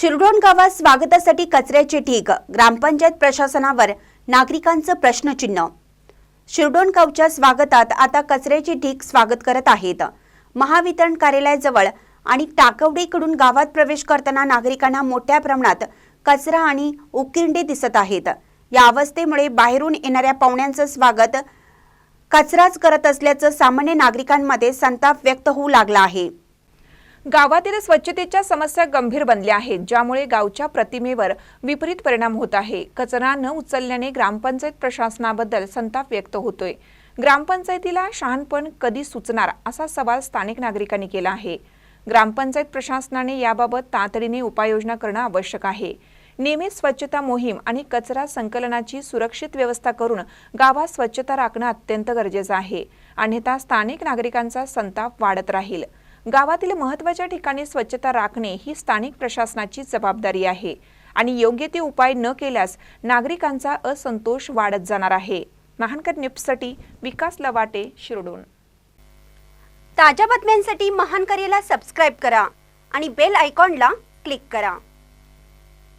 शिरडोण गावात स्वागतासाठी कचऱ्याचे ढीग ग्रामपंचायत प्रशासनावर नागरिकांचं प्रश्नचिन्ह. शिरडोण गावच्या स्वागतात आता कचऱ्याचे ढीग स्वागत करत आहेत. महावितरण कार्यालयाजवळ आणि टाकवडेकडून गावात प्रवेश करताना नागरिकांना मोठ्या प्रमाणात कचरा आणि उकिरडे दिसत आहेत. या अवस्थेमुळे बाहेरून येणाऱ्या पाहुण्यांचं स्वागत कचराच करत असल्याचं सामान्य नागरिकांमध्ये संताप व्यक्त होऊ लागला आहे. गावातील स्वच्छतेच्या समस्या गंभीर बनल्या आहेत ज्यामुळे गावच्या प्रतिमेवर विपरीत परिणाम होत आहे. कचरा न उचलल्याने ग्रामपंचायत प्रशासनाबद्दल संताप व्यक्त होतोय. ग्रामपंचायतीला शहाणपण कधी सुचणार असा सवाल स्थानिक नागरिकांनी केला आहे. ग्रामपंचायत प्रशासनाने याबाबत तातडीने उपाययोजना करणं आवश्यक आहे. नियमित स्वच्छता मोहीम आणि कचरा संकलनाची सुरक्षित व्यवस्था करून गावात स्वच्छता राखणं अत्यंत गरजेचं आहे. अन्यथा स्थानिक नागरिकांचा संताप वाढत राहील. गावातील महत्त्वाच्या ठिकाणी स्वच्छता राखणे ही स्थानिक प्रशासनाची जबाबदारी आहे आणि योग्य ते उपाय न केल्यास नागरिकांचा असंतोष वाढत जाणार आहे. महानकर न्यूजसाठी विकास लवाटे शिरडोन. ताज्या बातम्यांसाठी महानकरेला सबस्क्राईब करा आणि बेल आयकॉनला क्लिक करा.